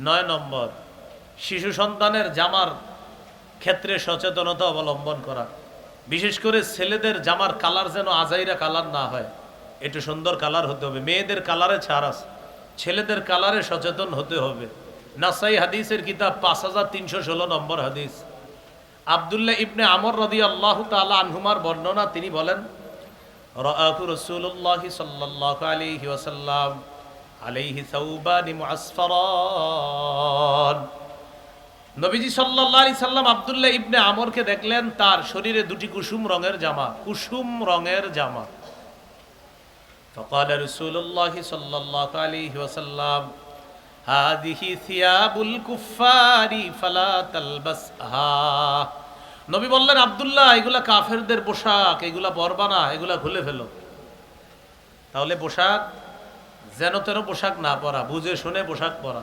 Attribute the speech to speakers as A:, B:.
A: নয় নম্বর, শিশু সন্তানের জামার ক্ষেত্রে সচেতনতা অবলম্বন করা। বিশেষ করে ছেলেদের জামার কালার যেন আজাইরা কালার না হয়। একটু সুন্দর কালার হতে হবে। মেয়েদের কালারে ছাড় আছে। ছেলেদের কালারে সচেতন হতে হবে। নাসাই হাদিসের কিতাব পাঁচ হাজার তিনশো ষোলো নম্বর হাদিস। আবদুল্লাহ ইবনে আমর রদি আল্লাহ তালা আনহুমার বর্ণনা, তিনি বলেন, রাআতু রাসূলুল্লাহ সাল্লাল্লাহু আলাইহি ওয়াসাল্লাম আলাইহি সাউবানি মুআসফারান নবীজি সাল্লাল্লাহু আলাইহি সাল্লাম আব্দুল্লাহ ইবনে আমরকে দেখলেন তার শরীরে দুটি কুসুম রঙের জামা কুসুম রঙের জামা فقال رسول الله صلى الله عليه وسلم هذه ثياب الكفار فلا تلبسها নবী বললেন আব্দুল্লাহ এগুলা কাফেরদের পোশাক এগুলা পরবা না এগুলা খুলে ফেলো তাহলে পোশাক যেন তেন পোশাক না পরা বুঝে শুনে পোশাক পরা।